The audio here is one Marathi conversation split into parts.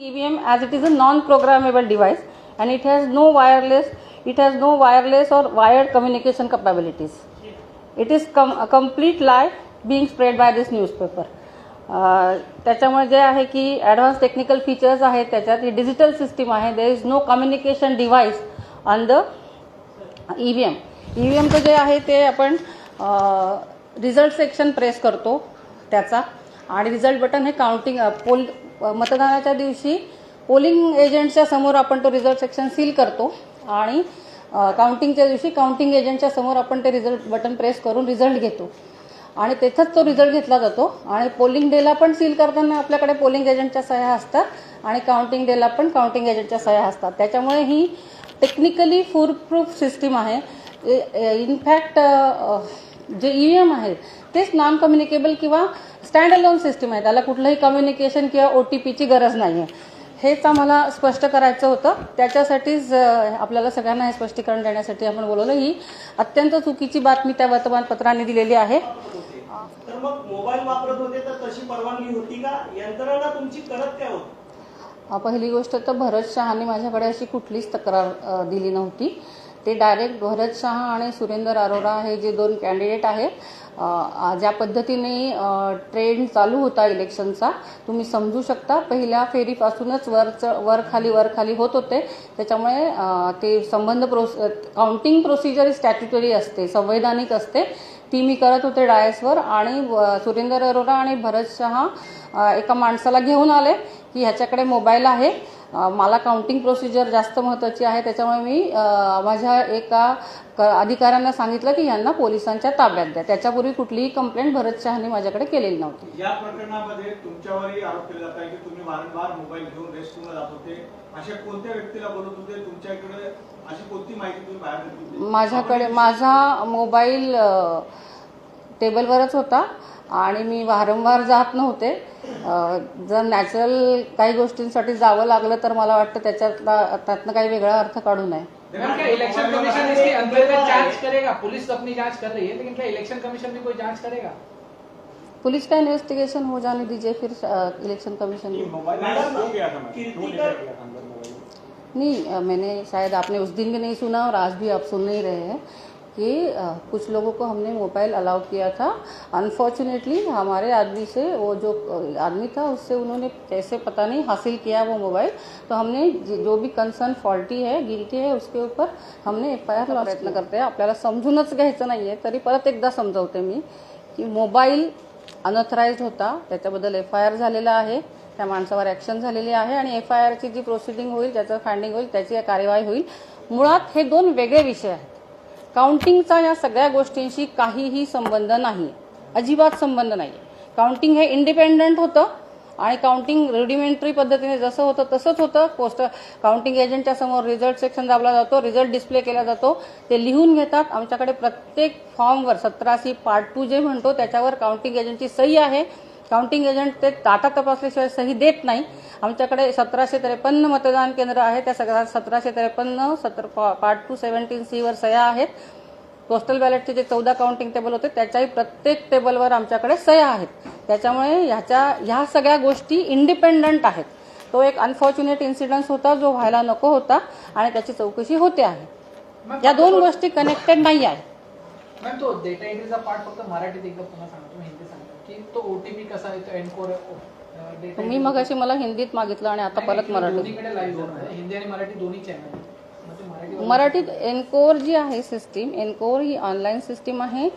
EVM as it is a non-programmable device and it has no wireless, it has no wireless or wired communication capabilities. It is com- a complete lie being spread by this newspaper. अं, त्याच्यामुळे जे आहे की ॲडव्हान्स टेक्निकल फीचर्स आहेत त्याच्यात ही डिजिटल सिस्टीम आहे there is no communication device on the E V M E V एमचं जे आहे ते आपण रिझल्ट सेक्शन प्रेस करतो त्याचा आणि रिझल्ट बटन हे काउंटिंग पोल मतदानाच्या दिवशी पोलिंग एजंटच्या समोर आपण तो रिझल्ट सेक्शन सील करतो आणि काउंटिंगच्या दिवशी काउंटिंग एजंटच्या समोर आपण ते रिझल्ट बटन प्रेस करून रिझल्ट घेतो. आणि तेथंच तो रिझल्ट घेतला जातो आणि पोलिंग डेला पण सील करताना आपल्याकडे पोलिंग एजंटच्या सह्या असतात आणि काउंटिंग डेला पण काउंटिंग एजंटच्या सह्या असतात. त्याच्यामुळे ही टेक्निकली फूर प्रूफ सिस्टीम आहे इनफॅक्ट जे ई एम आहे तेच नॉन कम्युनिकेबल किंवा स्टँड अलोन सिस्टीम आहे त्याला कुठलंही कम्युनिकेशन किंवा ओ टी पीची गरज नाही आहे हेच आम्हाला स्पष्ट करायचं होतं. त्याच्यासाठीच आपल्याला सगळ्यांना हे स्पष्टीकरण देण्यासाठी आपण बोलवलं. ही अत्यंत चुकीची बातमी त्या वर्तमानपत्रांनी दिलेली आहे. तर मग मोबाईल वापरत होते तर तशी परवानगी होती का? यंत्रणा तुमची करत काय होती? पहिली गोष्ट तर भरत शहाने माझ्याकडे अशी कुठलीच तक्रार दिली नव्हती. ते डायरेक्ट भरत शहा आणि सुरेंदर अरोरा हे जे दोन कॅन्डिडेट आहेत ज्या पद्धतीने ट्रेंड चालू होता इलेक्शनचा तुम्ही समजू शकता. पहिल्या फेरीपासूनच वरचं वर खाली वर खाली होत होते. त्याच्यामुळे ते संबंध pros counting procedure statutory statutory असते संवैधानिक असते. ती मी करत होते डायसवर आणि व- सुरेंदर अरोरा आणि भरत शहा एका माणसाला घेऊन आले की ह्याच्याकडे मोबाईल आहे. मला काउंटिंग प्रोसिजर जास्त महत्त्वाची आहे त्याच्यामुळे मी माझ्या एका अधिकाऱ्यांना सांगितलं की यांना पोलिसांच्या ताब्यात द्या. त्याच्यापूर्वी कुठलीही कंप्लेंट भरत शहाने माझ्याकडे केलेली नव्हती. या प्रकरणामध्ये तुमच्यावरही आरोप केला जात आहे की तुम्ही वारंवार मोबाईल घेऊन रेस्टरूमला जात होते. अशा कोणत्या व्यक्तीला बोलत होते? तुमच्याकडे अशी कोणती माहिती तुम्ही बाहेर माझ्याकडे माझा मोबाईल टेबलवरच होता आणि मी वारंवार जात नव्हते. जर नॅचरल काही गोष्टींसाठी जावं लागलं तर मला वाटतं त्याच्यातला त्यातनं काही वेगळा अर्थ काढू नये. इलेक्शन कमीशन इसके अंतर्गत जांच करेगा? पुलिस तो अपनी जांच कर रही है लेकिन क्या इलेक्शन कमीशन भी कोई जांच करेगा? पुलिस का इन्वेस्टिगेशन हो जाने दीजिए फिर इलेक्शन कमीशन की में मोबाइल मैडम, खो गया था मैडम। क्यों लेकर कीर्तिकर- गया था अंदर मोबाइल नहीं अ, मैंने शायद आपने उस दिन भी नहीं सुना और आज भी आप सुन नहीं रहे हैं। कि कुछ लोगों को हमने मोबाइल अलाउ किया था। अनफॉर्चुनेटली हमारे आदमी से वो जो आदमी था उससे उन्होंने कैसे पता नहीं हासिल किया वो मोबाइल। तो हमने जे- भी कंसर्न फॉल्टी है गिल्टी है उसके ऊपर हमने एफ आय आर प्रयत्न करते हैं। आपल्याला समजूनच घ्यायचं नाही आहे तरी परत एकदा समजवते मी की मोबाईल अनऑथराईज होता त्याच्याबद्दल एफ आय आर झालेला आहे त्या माणसावर ॲक्शन झालेली आहे आणि एफ आय आरची जी प्रोसिडिंग होईल त्याचं फायंडिंग होईल त्याची कार्यवाही होईल. मुळात हे दोन वेगळे विषय आहेत. काउंटिंगचा या सगळ्या गोष्टींशी काहीही संबंध नाही. अजिबात संबंध नाही. काउंटिंग हे इंडिपेंडंट होतं आणि काउंटिंग रेडिमेंटरी पद्धतीने जसं होतं तसंच होतं. पोस्ट काउंटिंग एजंटच्या समोर रिझल्ट सेक्शन दाबला जातो रिझल्ट डिस्प्ले केला जातो. ते लिहून घेतात. आमच्याकडे प्रत्येक फॉर्मवर सतराशी पार्ट टू जे म्हणतो त्याच्यावर काउंटिंग एजंटची सही आहे. काउंटिंग एजंट ते डाटा तपासल्याशिवाय सही देत नाही. आमच्याकडे सतराशे त्रेपन्न मतदान केंद्र आहे त्या सगळ्या सतराशे त्रेपन्न सतर पार्ट टू सेव्हन्टीन सीवर सह्या आहेत. पोस्टल बॅलेटचे जे चौदा काउंटिंग टेबल होते त्याच्याही प्रत्येक टेबलवर आमच्याकडे सह्या आहेत. त्याच्यामुळे ह्याच्या ह्या सगळ्या गोष्टी इंडिपेंडंट आहेत. तो एक अनफॉर्च्युनेट इन्सिडन्स होता जो व्हायला नको होता आणि त्याची चौकशी होते आहे. या दोन गोष्टी कनेक्टेड नाही आहेत तो की तो ओटीपी कसा एनकोर डेटा तुम्ही मग अशी मला हिंदीत मागितलं आणि आता परत होतं हिंदी आणि मराठी दोन्ही चॅनल मराठी मराठीत एनकोर जी आहे सिस्टीम एनकोर ही ऑनलाईन सिस्टीम आहे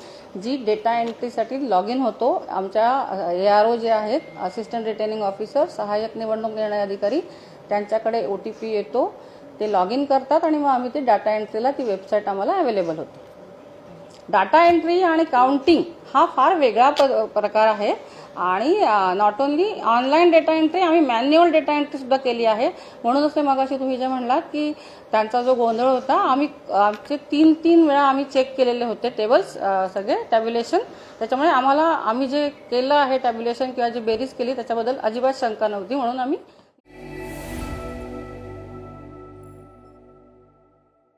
जी डेटा एंट्रीसाठी लॉग इन होतो. आमच्या ए आर ओ जे आहेत असिस्टंट रिटर्निंग ऑफिसर सहाय्यक निवडणूक निर्णय अधिकारी त्यांच्याकडे ओ टी पी येतो. ते लॉग इन करतात आणि मग आम्ही ते डाटा एंट्रीला ती वेबसाईट आम्हाला अवेलेबल होते. डाटा एंट्री आणि काउंटिंग हा फार वेगळा प- प्रकार आहे. आणि not only online data entry आम्ही मॅन्युअल डेटा एंट्री सुद्धा केली आहे. म्हणूनच ते मगाशी तुम्ही जे म्हणलात की त्यांचा जो गोंधळ होता आम्ही आमचे तीन तीन वेळा आम्ही चेक केलेले होते टेबल्स सगळे टॅब्युलेशन त्याच्यामुळे आम्हाला आम्ही जे केलं आहे टॅब्युलेशन किंवा जी बेरीज केली त्याच्याबद्दल अजिबात शंका नव्हती. म्हणून आम्ही